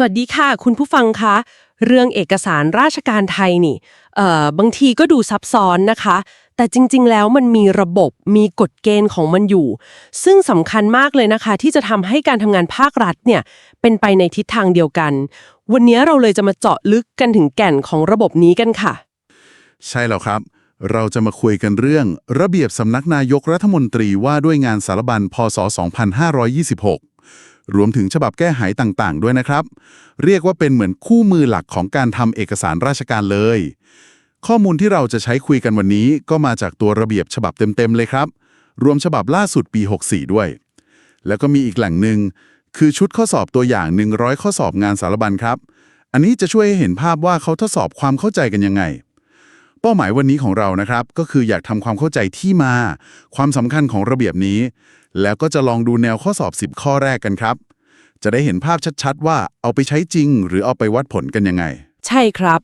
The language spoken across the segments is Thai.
สวัสดีค่ะ คุณผู้ฟังคะ เรื่องเอกสารราชการไทยนี่เอ่อบางทีก็ดูซับซ้อนนะคะ แต่จริง ๆ แล้วมันมีระบบมีกฎเกณฑ์ของมันอยู่ ซึ่งสำคัญมากเลยนะคะ ที่จะทำให้การทำงานภาครัฐเนี่ยเป็นไปในทิศทางเดียวกัน วันนี้เราเลยจะมาเจาะลึกกันถึงแก่นของระบบนี้กันค่ะ ใช่แล้วครับ เราจะมาคุยกันเรื่อง ระเบียบสำนักนายกรัฐมนตรีว่าด้วยงานสารบัญพศ 2526 รวมถึงฉบับแก้ไขต่างๆ ด้วยนะครับ เรียกว่าเป็นเหมือนคู่มือหลักของการทำเอกสารราชการเลย ข้อมูลที่เราจะใช้คุยกันวันนี้ก็มาจากตัวระเบียบฉบับเต็มๆเลยครับ รวมฉบับล่าสุดปี 64 ด้วย แล้วก็มีอีกแหล่งหนึ่งคือชุดข้อสอบตัวอย่าง 100 ข้อสอบงานสารบัญครับ อันนี้จะช่วยให้เห็นภาพว่าเขาทดสอบความเข้าใจกันยังไง เป้าหมายวันนี้ของเรานะครับ ก็คืออยากทำความเข้าใจที่มา ความสำคัญของระเบียบนี้ แล้วก็จะลองดูแนวข้อสอบ 10 ข้อแรกกันครับ จะได้เห็นภาพชัดๆ ว่าเอาไปใช้จริง หรือเอาไปวัดผลกันยังไง ใช่ครับ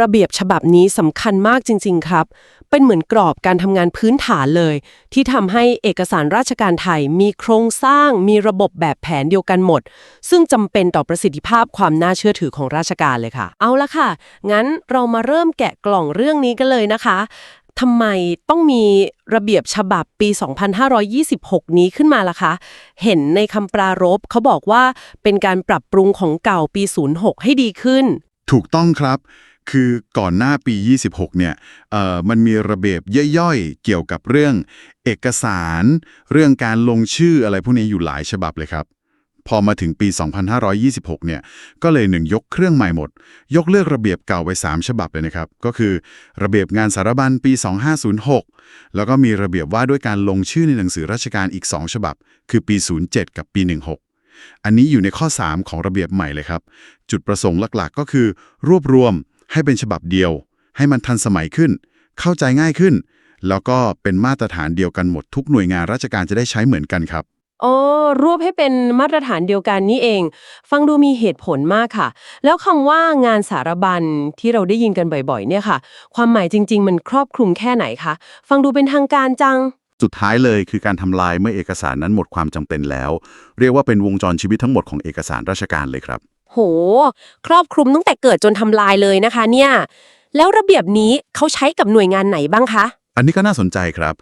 ระเบียบฉบับนี้สำคัญมากจริง ๆ ครับ เป็นเหมือนกรอบการทำงานพื้นฐานเลย ที่ทำให้เอกสารราชการไทย มีโครงสร้าง มีระบบแบบแผนเดียวกันหมด ซึ่งจำเป็นต่อประสิทธิภาพความน่าเชื่อถือของราชการเลยค่ะ เอาละค่ะ งั้นเรามาเริ่มแกะกล่องเรื่องนี้กันเลยนะคะ ทำไมต้องมีระเบียบฉบับปี 2526 นี้ขึ้นมาล่ะคะ เห็นในคำปรารภเขาบอกว่าเป็นการปรับปรุงของเก่าปี 06 ให้ดีขึ้น ถูกต้องครับ คือก่อนหน้าปี 26 เนี่ยเอ่อมันมีระเบียบย่อยๆ เกี่ยวกับเรื่อง เอกสาร เรื่องการลงชื่ออะไรพวกนี้อยู่หลายฉบับเลยครับ พอมาถึงปี 2526 เนี่ย ก็เลยหนึ่งยกเครื่องใหม่หมด ยกเลิกระเบียบเก่าไป 3 ฉบับเลยนะครับ ก็คือระเบียบงานสารบัญปี 2506 แล้วก็มีระเบียบว่าด้วยการลงชื่อในหนังสือราชการอีก 2 ฉบับ คือปี 07 กับปี 16อันนี้อยู่ในข้อ 3 ของระเบียบใหม่เลยครับ จุดประสงค์หลักๆ ก็คือ รวบรวมให้เป็นฉบับเดียว ให้มันทันสมัยขึ้น เข้าใจง่ายขึ้น แล้วก็เป็นมาตรฐานเดียวกันหมดทุกหน่วยงานราชการจะได้ใช้เหมือนกันครับ อ๋อรวบให้เป็นมาตรฐานเดียวกันนี่เอง ฟังดูมีเหตุผลมากค่ะ แล้วคำว่างานสารบัญที่เราได้ยินกันบ่อยๆ เนี่ยค่ะ ความหมายจริง ๆ มันครอบคลุมแค่ไหนคะ ฟังดูเป็นทางการจัง สุดท้ายเลยคือการทำลายเมื่อเอกสารนั้นหมดความจำเป็นแล้ว เรียกว่าเป็นวงจรชีวิตทั้งหมดของเอกสารราชการเลยครับ โห ครอบคลุมตั้งแต่เกิดจนทำลายเลยนะคะ เนี่ย แล้วระเบียบนี้เขาใช้กับหน่วยงานไหนบ้างคะ อันนี้ก็น่าสนใจครับ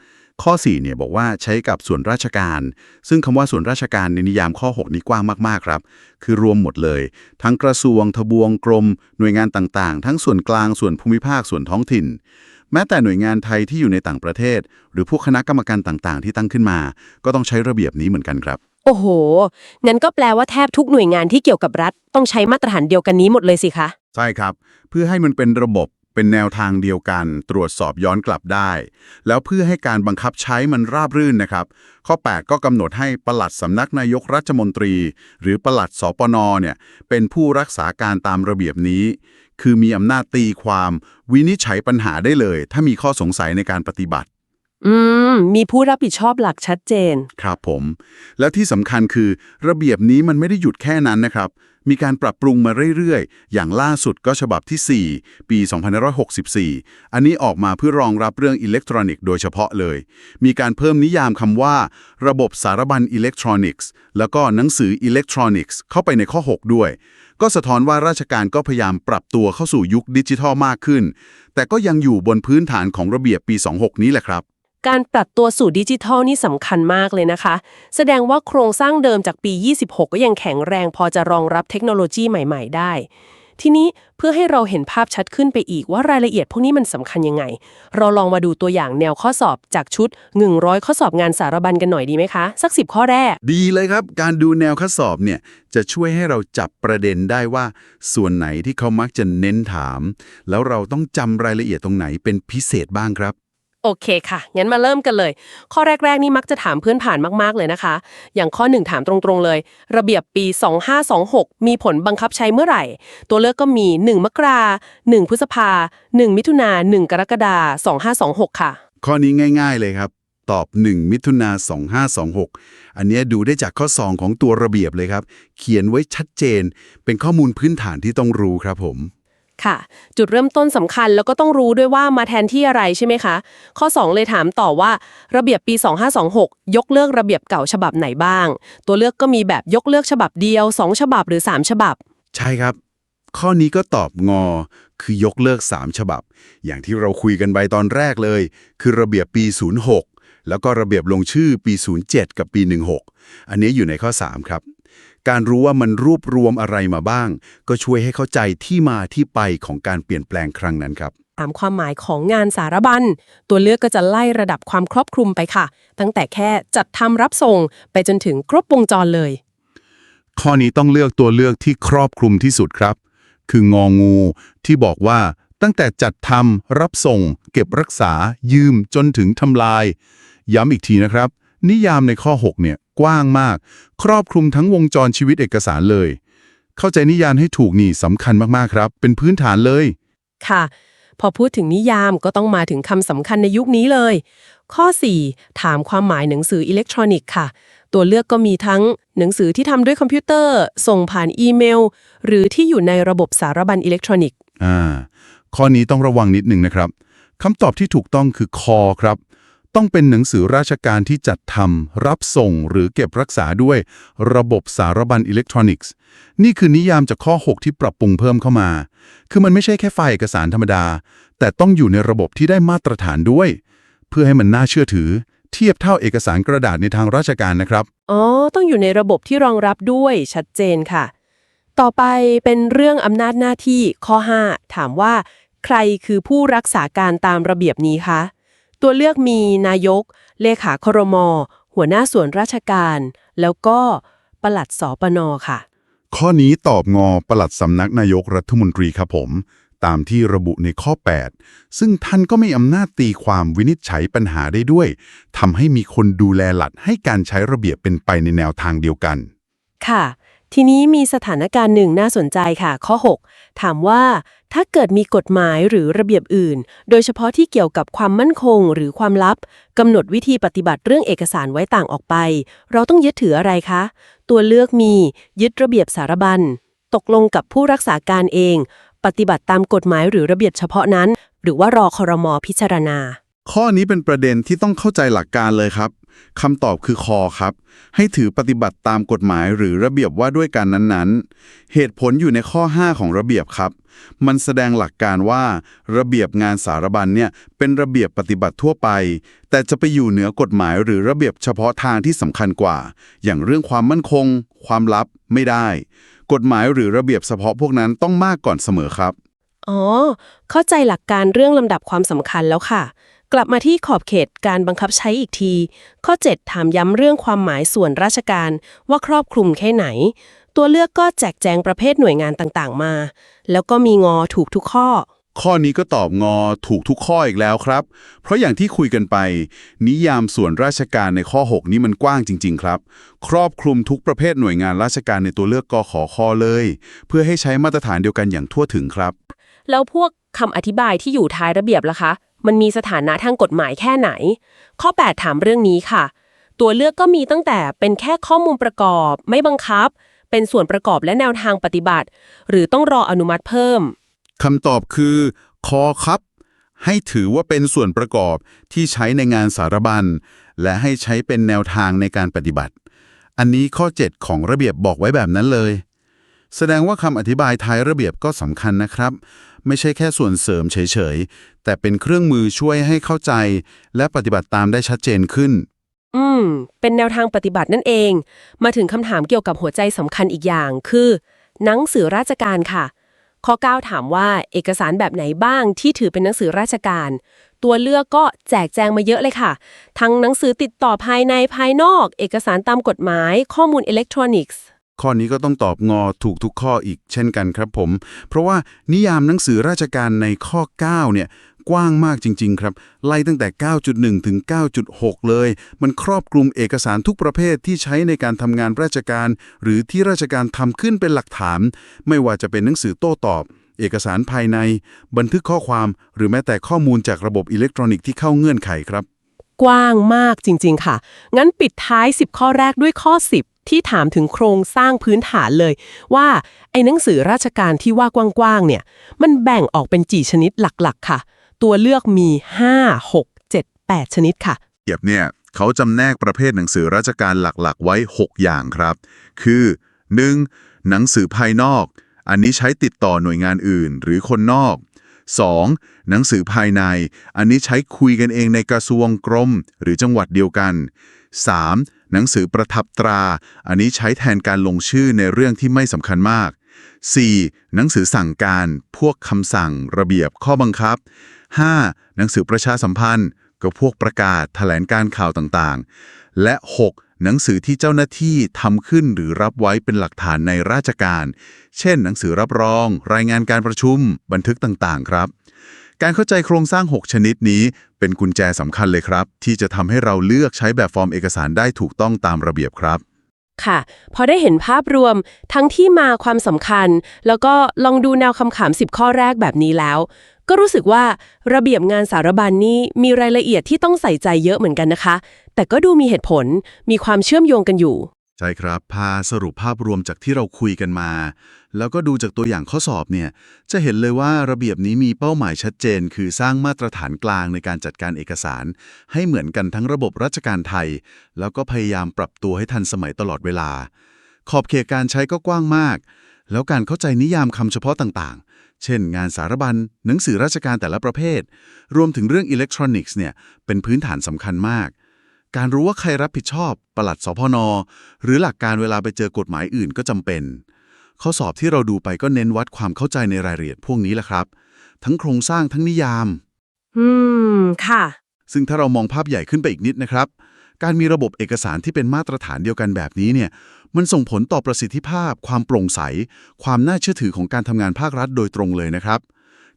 ข้อ4เนี่ยบอกว่าใช้กับส่วนราชการ ซึ่งคำว่าส่วนราชการในนิยามข้อ 6 นี้กว้างมากๆครับ คือรวมหมดเลย ทั้งกระทรวง ทบวงกรม หน่วยงานต่างๆ ทั้งส่วนกลางส่วนภูมิภาคส่วนท้องถิ่น แม้แต่หน่วยงานไทยที่อยู่ในต่างประเทศ หรือพวกคณะกรรมการต่างๆ ที่ตั้งขึ้นมา ก็ต้องใช้ระเบียบนี้เหมือนกันครับ โอ้โหงั้นก็แปลว่าแทบทุกหน่วยงานที่เกี่ยวกับรัฐ ต้องใช้มาตรฐานเดียวกันนี้หมดเลยสิคะใช่ครับ เพื่อให้มันเป็นระบบ เป็นแนวทางเดียวกัน ตรวจสอบย้อนกลับได้ แล้วเพื่อให้การบังคับใช้มันราบรื่นนะครับ ข้อ 8 ก็กำหนดให้ปลัดสำนักนายกรัฐมนตรี หรือปลัดสปนเนี่ยเป็นผู้รักษาการตามระเบียบนี้ คือมีอำนาจตีความ วินิจฉัยปัญหาได้เลย ถ้ามีข้อสงสัยในการปฏิบัติอืม มีผู้รับผิดชอบหลักชัดเจน ครับผม แล้วที่สำคัญคือ ระเบียบนี้มันไม่ได้หยุดแค่นั้นนะครับ มีการปรับปรุงมาเรื่อยๆ อย่างล่าสุดก็ฉบับที่ 4 ปี 2564 อันนี้ออกมาเพื่อรองรับเรื่องอิเล็กทรอนิกส์โดยเฉพาะเลย มีการเพิ่มนิยามคำว่า ระบบสารบัญอิเล็กทรอนิกส์ แล้วก็หนังสืออิเล็กทรอนิกส์เข้าไปในข้อ 6 ด้วย ก็สะท้อนว่าราชการก็พยายามปรับตัวเข้าสู่ยุคดิจิทัลมากขึ้น แต่ก็ยังอยู่บนพื้นฐานของระเบียบปี 26 นี้แหละครับ การปรับตัวสู่ดิจิทัลนี่สำคัญมากเลยนะคะ แสดงว่าโครงสร้างเดิมจากปี 26 ก็ยังแข็งแรงพอจะรองรับเทคโนโลยีใหม่ ๆ ได้ ทีนี้เพื่อให้เราเห็นภาพชัดขึ้นไปอีกว่ารายละเอียดพวกนี้มันสำคัญยังไง เราลองมาดูตัวอย่างแนวข้อสอบจากชุด 100 ข้อสอบงานสารบัญกันหน่อยดีไหมคะ สัก 10 ข้อแรก ดีเลยครับ การดูแนวข้อสอบเนี่ยจะช่วยให้เราจับประเด็นได้ว่า ส่วนไหนที่เขามักจะเน้นถาม แล้วเราต้องจำรายละเอียดตรงไหนเป็นพิเศษบ้างครับ โอเคค่ะ งั้นมาเริ่มกันเลย ข้อแรก ๆ นี่มักจะถามเพื่อนผ่านมาก ๆ เลยนะคะ อย่างข้อ 1 ถามตรงๆเลย ระเบียบปี 2526 มีผลบังคับใช้เมื่อไหร่ ตัวเลือกก็มี 1 มกรา1พฤษภา 1 มิถุนา1กรกฎาคม2526 ค่ะ ข้อนี้ง่าย ๆ เลยครับ ตอบ 1 มิถุนา2526 อันนี้ดูได้จากข้อ 2 ของตัวระเบียบเลยครับ เขียนไว้ชัดเจน เป็นข้อมูลพื้นฐานที่ต้องรู้ครับผม ค่ะ จุดเริ่มต้นสำคัญแล้วก็ต้องรู้ด้วยว่ามาแทนที่อะไรใช่ไหมคะ ข้อ 2 เลยถามต่อว่า ระเบียบปี 2526 ยกเลิกระเบียบเก่าฉบับไหนบ้าง ตัวเลือกก็มีแบบยกเลิกฉบับเดียว 2 ฉบับหรือ 3 ฉบับ ใช่ครับ ข้อนี้ก็ตอบงอ คือยกเลิก 3 ฉบับ อย่างที่เราคุยกันไปตอนแรกเลย คือระเบียบปี 06 แล้วก็ระเบียบลงชื่อปี 07 กับปี 16 อันนี้อยู่ในข้อ 3 ครับ การรู้ว่ามันรวบรวมอะไรมาบ้าง ก็ช่วยให้เข้าใจที่มาที่ไปของการเปลี่ยนแปลงครั้งนั้นครับ ตามความหมายของงานสารบัญ ตัวเลือกก็จะไล่ระดับความครอบคลุมไปค่ะ ตั้งแต่แค่จัดทำรับส่งไปจนถึงครบวงจรเลย ข้อนี้ต้องเลือกตัวเลือกที่ครอบคลุมที่สุดครับ คืององูที่บอกว่าตั้งแต่จัดทำรับส่ง เก็บรักษา ยืมจนถึงทำลาย ย้ำอีกทีนะครับ นิยามในข้อ 6 เนี่ยกว้างมาก ครอบคลุมทั้งวงจรชีวิตเอกสารเลย เข้าใจนิยามให้ถูกนี่สำคัญมากๆครับ เป็นพื้นฐานเลย ค่ะ พอพูดถึงนิยามก็ต้องมาถึงคำสำคัญในยุคนี้เลย ข้อ 4 ถามความหมายหนังสืออิเล็กทรอนิกส์ค่ะ ตัวเลือกก็มีทั้งหนังสือที่ทำด้วยคอมพิวเตอร์ ส่งผ่านอีเมล หรือที่อยู่ในระบบสารบัญอิเล็กทรอนิกส์อ่าข้อนี้ต้องระวังนิดหนึ่งนะครับคำตอบที่ถูกต้องคือคอครับ ต้องเป็นหนังสือราชการที่จัดทำรับส่งหรือเก็บรักษาด้วยระบบสารบัญอิเล็กทรอนิกส์ นี่คือนิยามจากข้อ 6 ที่ปรับปรุงเพิ่มเข้ามา คือมันไม่ใช่แค่ไฟล์เอกสารธรรมดา แต่ต้องอยู่ในระบบที่ได้มาตรฐานด้วย เพื่อให้มันน่าเชื่อถือ เทียบเท่าเอกสารกระดาษในทางราชการนะครับ อ๋อ ต้องอยู่ในระบบที่รองรับด้วยชัดเจนค่ะ ต่อไปเป็นเรื่องอำนาจหน้าที่ข้อ 5 ถามว่า ใครคือผู้รักษาการตามระเบียบนี้คะ ตัวเลือกมีนายก เลขาครม หัวหน้าส่วนราชการ แล้วก็ปลัดสปนค่ะ ข้อนี้ตอบงอปลัดสำนักนายกรัฐมนตรีครับผม ตามที่ระบุในข้อ 8 ซึ่งท่านก็มีอำนาจตีความวินิจฉัยปัญหาได้ด้วยทำให้มีคนดูแลหลัดให้การใช้ระเบียบเป็นไปในแนวทางเดียวกัน ค่ะ ทีนี้มีสถานการณ์หนึ่งน่าสนใจค่ะ ข้อ 6 ถามว่า ถ้าเกิดมีกฎหมายหรือระเบียบอื่น โดยเฉพาะที่เกี่ยวกับความมั่นคงหรือความลับกำหนดวิธีปฏิบัติเรื่องเอกสารไว้ต่างออกไป เราต้องยึดถืออะไรคะ ตัวเลือกมียึดระเบียบสารบัญ ตกลงกับผู้รักษาการเอง ปฏิบัติตามกฎหมายหรือระเบียบเฉพาะนั้น หรือว่ารอคอรมอพิจารณา ข้อนี้เป็นประเด็นที่ต้องเข้าใจหลักการเลยครับคำตอบคือคอครับ ให้ถือปฏิบัติตามกฎหมายหรือระเบียบว่าด้วยการนั้นๆ เหตุผลอยู่ในข้อ 5 ของระเบียบครับ มันแสดงหลักการว่า ระเบียบงานสารบัญเนี่ยเป็นระเบียบปฏิบัติทั่วไป แต่จะไปอยู่เหนือกฎหมายหรือระเบียบเฉพาะทางที่สำคัญกว่า อย่างเรื่องความมั่นคง ความลับไม่ได้ กฎหมายหรือระเบียบเฉพาะพวกนั้นต้องมากก่อนเสมอครับอ๋อเข้าใจหลักการเรื่องลำดับความสำคัญแล้วค่ะ กลับมาที่ขอบเขตการบังคับใช้อีกที ข้อ 7 ถามย้ำเรื่องความหมายส่วนราชการว่าครอบคลุมแค่ไหน ตัวเลือกก็แจกแจงประเภทหน่วยงานต่างๆ มา แล้วก็มีงอถูกทุกข้อ ข้อนี้ก็ตอบงอถูกทุกข้ออีกแล้วครับ เพราะอย่างที่คุยกันไป นิยามส่วนราชการในข้อ 6 นี้มันกว้างจริง ๆ ครับ ครอบคลุมทุกประเภทหน่วยงานราชการในตัวเลือกกขอคอเลย เพื่อให้ใช้มาตรฐานเดียวกันอย่างทั่วถึงครับ แล้วพวกคำอธิบายที่อยู่ท้ายระเบียบล่ะคะ มันมีสถานะทางกฎหมายแค่ไหน ข้อ 8 ถามเรื่องนี้ค่ะ ตัวเลือกก็มีตั้งแต่เป็นแค่ข้อมูลประกอบ ไม่บังคับ เป็นส่วนประกอบและแนวทางปฏิบัติ หรือต้องรออนุมัติเพิ่มคำตอบคือ คอครับ ให้ถือว่าเป็นส่วนประกอบที่ใช้ในงานสารบัญ และให้ใช้เป็นแนวทางในการปฏิบัติ อันนี้ข้อ 7 ของระเบียบบอกไว้แบบนั้นเลย แสดงว่าคำอธิบายท้ายระเบียบก็สำคัญนะครับ ไม่ใช่แค่ส่วนเสริมเฉยๆ แต่เป็นเครื่องมือช่วยให้เข้าใจ และปฏิบัติตามได้ชัดเจนขึ้น อืม เป็นแนวทางปฏิบัตินั่นเอง มาถึงคำถามเกี่ยวกับหัวใจสำคัญอีกอย่างคือ หนังสือราชการค่ะ ข้อ 9 ถามว่าเอกสารแบบไหนบ้างที่ถือเป็นหนังสือราชการ ตัวเลือกก็แจกแจงมาเยอะเลยค่ะ ทั้งหนังสือติดต่อภายในภายนอก เอกสารตามกฎหมาย ข้อมูลอิเล็กทรอนิกส์ ข้อนี้ก็ต้องตอบงอถูกทุกข้ออีกเช่นกันครับผม เพราะว่านิยามหนังสือราชการในข้อ 9 เนี่ยกว้างมากจริง ๆ ครับ ไล่ตั้งแต่ 9.1 ถึง 9.6 เลย มันครอบคลุมเอกสารทุกประเภทที่ใช้ในการทำงานราชการ หรือที่ราชการทำขึ้นเป็นหลักฐาน ไม่ว่าจะเป็นหนังสือโต้ตอบ เอกสารภายใน บันทึกข้อความ หรือแม้แต่ข้อมูลจากระบบอิเล็กทรอนิกส์ที่เข้าเงื่อนไขครับ กว้างมากจริง ๆ ค่ะ งั้นปิดท้าย 10 ข้อแรกด้วยข้อ 10 ที่ถามถึงโครงสร้างพื้นฐานเลย ว่าไอ้หนังสือราชการที่ว่ากว้างๆเนี่ย มันแบ่งออกเป็นกี่ชนิดหลักๆ ค่ะ ตัวเลือกมี 5 6 7 8 ชนิดค่ะเกียบเนี่ยเขาจำแนกประเภทหนังสือราชการหลักๆ ไว้ 6 อย่างครับ คือ 1. หนังสือภายนอก อันนี้ใช้ติดต่อหน่วยงานอื่น หรือคนนอก 2. หนังสือภายใน อันนี้ใช้คุยกันเองในกระทรวงกรม หรือจังหวัดเดียวกัน 3. หนังสือประทับตรา อันนี้ใช้แทนการลงชื่อในเรื่องที่ไม่สำคัญมาก 4. หนังสือสั่งการ พวกคำสั่ง ระเบียบ ข้อบังคับ 5. หนังสือประชาสัมพันธ์ ก็พวกประกาศ แถลงการข่าวต่างๆ และ 6. หนังสือที่เจ้าหน้าที่ทำขึ้นหรือรับไว้เป็นหลักฐานในราชการ เช่น หนังสือรับรอง รายงานการประชุม บันทึกต่างๆ ครับ การเข้าใจโครงสร้าง 6 ชนิดนี้ เป็นกุญแจสำคัญเลยครับ ที่จะทำให้เราเลือกใช้แบบฟอร์มเอกสารได้ถูกต้องตามระเบียบครับค่ะพอได้เห็นภาพรวมทั้งที่มาความสำคัญ แล้วก็ลองดูแนวคำขาม10 ข้อแรกแบบนี้แล้ว ก็รู้สึกว่าระเบียบงานสารบัญนนี่มีรายละเอียดที่ต้องใส่ใจเยอะเหมือนกันนะคะ แต่ก็ดูมีเหตุผลมีความเชื่อมโยงกันอยู่ ใช่ครับ พาสรุปภาพรวมจากที่เราคุยกันมา แล้วก็ดูจากตัวอย่างข้อสอบเนี่ย จะเห็นเลยว่าระเบียบนี้มีเป้าหมายชัดเจน คือสร้างมาตรฐานกลางในการจัดการเอกสาร ให้เหมือนกันทั้งระบบราชการไทย แล้วก็พยายามปรับตัวให้ทันสมัยตลอดเวลา ขอบเขตการใช้ก็กว้างมาก แล้วการเข้าใจนิยามคำเฉพาะต่างๆ เช่น งานสารบัญ หนังสือราชการแต่ละประเภท รวมถึงเรื่องอิเล็กทรอนิกส์เนี่ย เป็นพื้นฐานสำคัญมากการรู้ว่าใครรับผิดชอบ ปลัดสพน หรือหลักการเวลาไปเจอกฎหมายอื่นก็จำเป็น ข้อสอบที่เราดูไปก็เน้นวัดความเข้าใจในรายละเอียดพวกนี้แหละครับ ทั้งโครงสร้างทั้งนิยาม อืม ค่ะ ซึ่งถ้าเรามองภาพใหญ่ขึ้นไปอีกนิดนะครับ การมีระบบเอกสารที่เป็นมาตรฐานเดียวกันแบบนี้เนี่ย มันส่งผลต่อประสิทธิภาพ ความโปร่งใส ความน่าเชื่อถือของการทำงานภาครัฐโดยตรงเลยนะครับ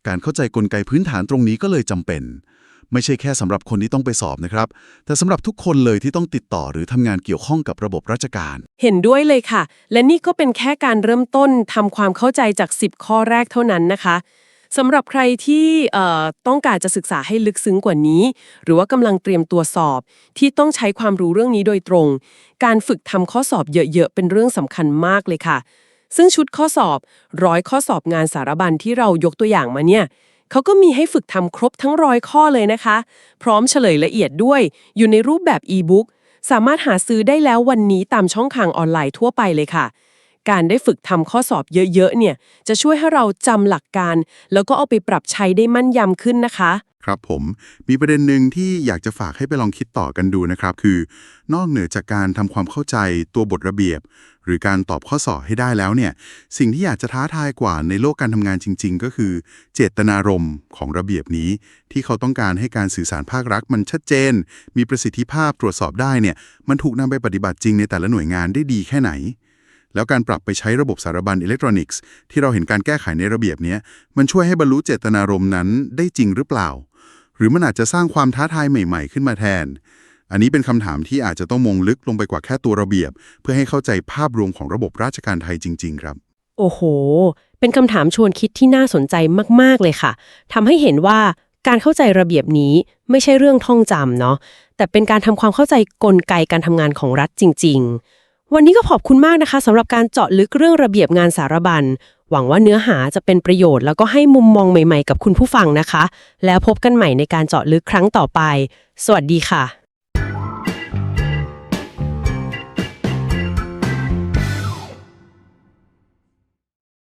การเข้าใจกลไกพื้นฐานตรงนี้ก็เลยจำเป็น ไม่ใช่แค่สำหรับคนที่ต้องไปสอบนะครับ แต่สำหรับทุกคนเลยที่ต้องติดต่อหรือทำงานเกี่ยวข้องกับระบบราชการ เห็นด้วยเลยค่ะ และนี่ก็เป็นแค่การเริ่มต้นทำความเข้าใจจาก 10 ข้อแรกเท่านั้นนะคะสำหรับใครที่เอ่อต้องการจะศึกษาให้ลึกซึ้งกว่านี้ หรือว่ากำลังเตรียมตัวสอบ ที่ต้องใช้ความรู้เรื่องนี้โดยตรง การฝึกทำข้อสอบเยอะๆ เป็นเรื่องสำคัญมากเลยค่ะ ซึ่งชุดข้อสอบร้อยข้อสอบงานสารบัญที่เรายกตัวอย่างมาเนี่ย เขาก็มีให้ฝึกทำครบทั้งร้อยข้อเลยนะคะ พร้อมเฉลยละเอียดด้วย อยู่ในรูปแบบอีบุ๊กสามารถหาซื้อได้แล้ววันนี้ตามช่องทางออนไลน์ทั่วไปเลยค่ะ การได้ฝึกทำข้อสอบเยอะๆเนี่ย จะช่วยให้เราจำหลักการ แล้วก็เอาไปปรับใช้ได้มั่นยำขึ้นนะคะ ครับผมมีประเด็นหนึ่งที่อยากจะฝากให้ไปลองคิดต่อกันดูนะครับ คือ นอกเหนือจากการทำความเข้าใจตัวบทระเบียบ หรือการตอบข้อสอบให้ได้แล้วเนี่ย สิ่งที่อยากจะท้าทายกว่าในโลกการทำงานจริง ๆ ก็คือ เจตนารมณ์ของระเบียบนี้ ที่เขาต้องการให้การสื่อสารภาครัฐมันชัดเจน มีประสิทธิภาพตรวจสอบได้เนี่ยมันถูกนำไปปฏิบัติจริงในแต่ละหน่วยงานได้ดีแค่ไหน แล้วการปรับไปใช้ระบบสารบัญอิเล็กทรอนิกส์ที่เราเห็นการแก้ไขในระเบียบนี้มันช่วยให้บรรลุเจตนารมณ์นั้นได้จริงหรือเปล่า หรือมันอาจจะสร้างความท้าทายใหม่ ๆ ขึ้นมาแทน อันนี้เป็นคำถามที่อาจจะต้องมองลึกลงไปกว่าแค่ตัวระเบียบ เพื่อให้เข้าใจภาพรวมของระบบราชการไทยจริง ๆ ครับ โอ้โห เป็นคำถามชวนคิดที่น่าสนใจมากๆเลยค่ะทำให้เห็นว่าการเข้าใจระเบียบนี้ไม่ใช่เรื่องท่องจำเนาะแต่เป็นการทำความเข้าใจกลไกการทำงานของรัฐจริง ๆ วันนี้ก็ขอบคุณมากนะคะสำหรับการเจาะลึกเรื่องระเบียบงานสารบัญ หวังว่าเนื้อหาจะเป็นประโยชน์แล้วก็ให้มุมมองใหม่ๆ กับคุณผู้ฟังนะคะ แล้วพบกันใหม่ในการเจาะลึกครั้งต่อไป สวัสดีค่ะ